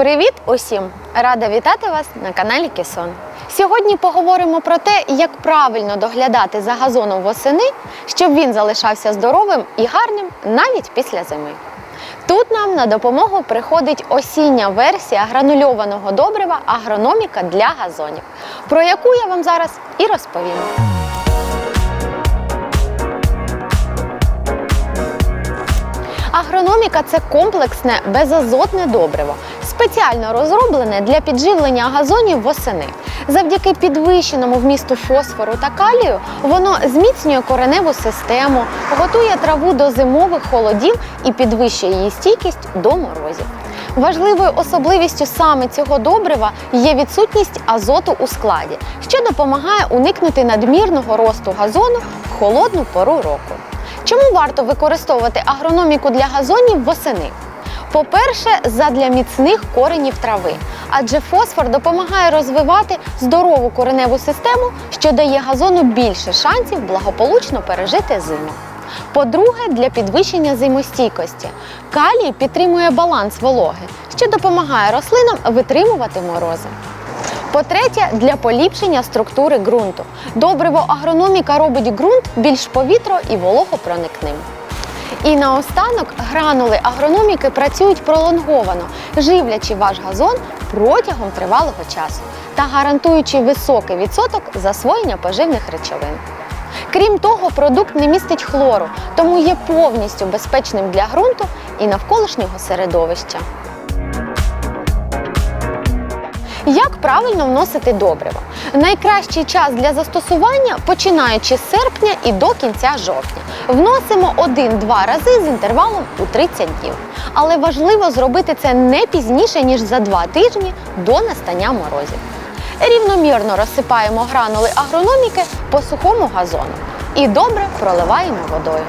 Привіт усім! Рада вітати вас на каналі Кісон. Сьогодні поговоримо про те, як правильно доглядати за газоном восени, щоб він залишався здоровим і гарним навіть після зими. Тут нам на допомогу приходить осіння версія гранульованого добрива агрономіка для газонів, про яку я вам зараз і розповім. Агрономіка це комплексне безазотне добриво, спеціально розроблене для підживлення газонів восени. Завдяки підвищеному вмісту фосфору та калію воно зміцнює кореневу систему, готує траву до зимових холодів і підвищує її стійкість до морозів. Важливою особливістю саме цього добрива є відсутність азоту у складі, що допомагає уникнути надмірного росту газону в холодну пору року. Чому варто використовувати агрономіку для газонів восени? По-перше, задля міцних коренів трави, адже фосфор допомагає розвивати здорову кореневу систему, що дає газону більше шансів благополучно пережити зиму. По-друге, для підвищення зимостійкості. Калій підтримує баланс вологи, що допомагає рослинам витримувати морози. По-третє, для поліпшення структури ґрунту. Добриво агрономіка робить ґрунт більш повітро і вологопроникним. І наостанок гранули агрономіки працюють пролонговано, живлячи ваш газон протягом тривалого часу та гарантуючи високий відсоток засвоєння поживних речовин. Крім того, продукт не містить хлору, тому є повністю безпечним для ґрунту і навколишнього середовища. Як правильно вносити добрива? Найкращий час для застосування починаючи з серпня і до кінця жовтня. Вносимо 1-2 рази з інтервалом у 30 днів. Але важливо зробити це не пізніше, ніж за 2 тижні до настання морозів. Рівномірно розсипаємо гранули агрономіки по сухому газону і добре проливаємо водою.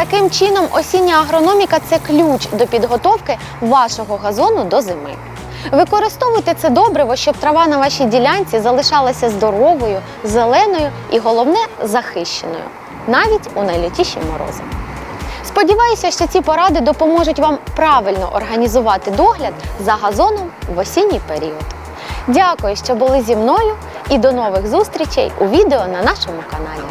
Таким чином, осіння агрономіка це ключ до підготовки вашого газону до зими. Використовуйте це добриво, щоб трава на вашій ділянці залишалася здоровою, зеленою і головне захищеною, навіть у найлютіші морози. Сподіваюся, що ці поради допоможуть вам правильно організувати догляд за газоном в осінній період. Дякую, що були зі мною і до нових зустрічей у відео на нашому каналі.